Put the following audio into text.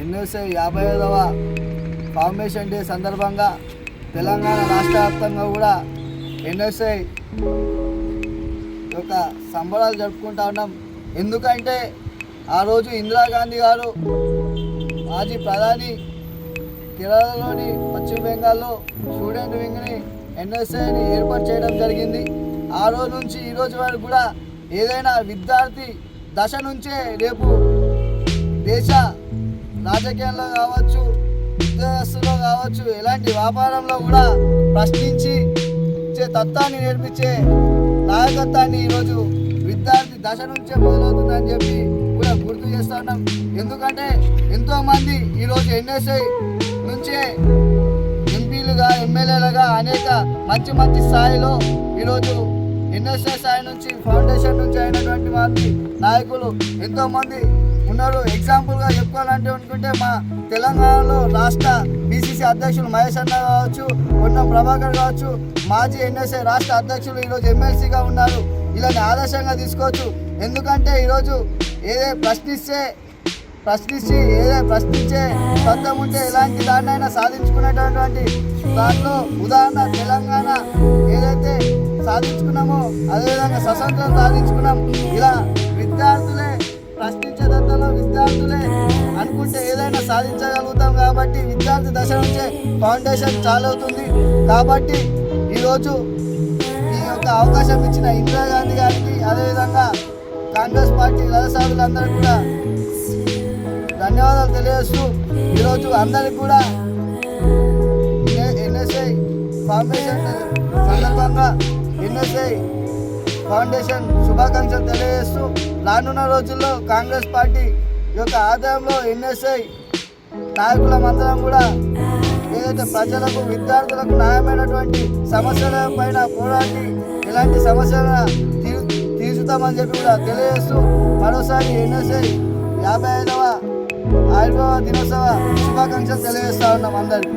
NSI యాభై ఐదవ formation day సందర్భంగా తెలంగాణ రాష్ట్ర వ్యాప్తంగా కూడా ఎన్ఎస్ఐ యొక్క సంబరాలు జరుపుకుంటా ఉన్నాం. ఎందుకంటే ఆ రోజు ఇందిరాగాంధీ గారు మాజీ ప్రధాని కేరళలోని పశ్చిమ బెంగాల్లో స్టూడెంట్ వింగ్ని ఎన్ఎస్ఐని ఏర్పాటు చేయడం జరిగింది. ఆ రోజు నుంచి ఈరోజు వరకు కూడా ఏదైనా విద్యార్థి దశ నుంచే రేపు దేశ రాజకీయాల్లో కావచ్చు ఉద్యోగస్తులో కావచ్చు ఎలాంటి వ్యాపారంలో కూడా ప్రశ్నించి తత్వాన్ని నేర్పించే నాయకత్వాన్ని ఈరోజు విద్యార్థి దశ నుంచే మొదలవుతుందని చెప్పి కూడా గుర్తు చేస్తున్నాం ఎందుకంటే ఎంతోమంది ఈరోజు ఎన్ఎస్ఐ నుంచే ఎంపీలుగా ఎమ్మెల్యేలుగా అనేక మంచి మంచి స్థాయిలో ఈరోజు ఎన్ఎస్ఐ స్థాయి నుంచి ఫౌండేషన్ నుంచి అయినటువంటి మంది నాయకులు ఎంతోమంది ఉన్నారు. ఎగ్జాంపుల్గా చెప్పుకోవాలంటే అనుకుంటే మా తెలంగాణలో రాష్ట్ర బీసీసీ అధ్యక్షులు మహేష్ అన్న కావచ్చు పొన్నం ప్రభాకర్ కావచ్చు మాజీ ఎన్ఎస్ఐ రాష్ట్ర అధ్యక్షులు ఈరోజు ఎమ్మెల్సీగా ఉన్నారు. ఇలాంటి ఆదర్శంగా తీసుకోవచ్చు. ఎందుకంటే ఈరోజు ఏదే ప్రశ్నిస్తే ప్రశ్నించి ఏదే ప్రశ్నించే సొంతం ఉంటే ఎలాంటి దాన్నైనా సాధించుకునేటటువంటి దాంట్లో ఉదాహరణ తెలంగాణ ఏదైతే సాధించుకున్నామో అదేవిధంగా స్వతంత్రం సాధించుకున్నాం. ఇలా విద్యార్థులు ప్రశ్నించే దత్తలో విద్యార్థులే. అనుకుంటే ఏదైనా సాధించగలుగుతాం కాబట్టి విద్యార్థి దశ నుంచే ఫౌండేషన్ చాలవుతుంది. కాబట్టి ఈరోజు ఈ యొక్క అవకాశం ఇచ్చిన ఇందిరాగాంధీ గారికి అదేవిధంగా కాంగ్రెస్ పార్టీ రథసాధులందరూ కూడా ధన్యవాదాలు తెలియజేస్తూ ఈరోజు అందరికి కూడా ఎన్ఎస్ఐ ఫౌండేషన్ సందర్భంగా ఎన్ఎస్ఐ ఫౌండేషన్ శుభాకాంక్షలు తెలియజేస్తూ రానున్న రోజుల్లో కాంగ్రెస్ పార్టీ యొక్క ఆదాయంలో ఎన్ఎస్ఐ నాయకుల మందరం కూడా ఏదైతే ప్రజలకు విద్యార్థులకు న్యాయమైనటువంటి సమస్యల పైన పోరాడి ఇలాంటి సమస్యలను తీర్చుతామని చెప్పి కూడా తెలియజేస్తూ మరోసారి ఎన్ఎస్ఐ యాభై ఐదవ ఆయుర్వేద దినోత్సవ శుభాకాంక్షలు తెలియజేస్తా ఉన్నాం అందరికీ.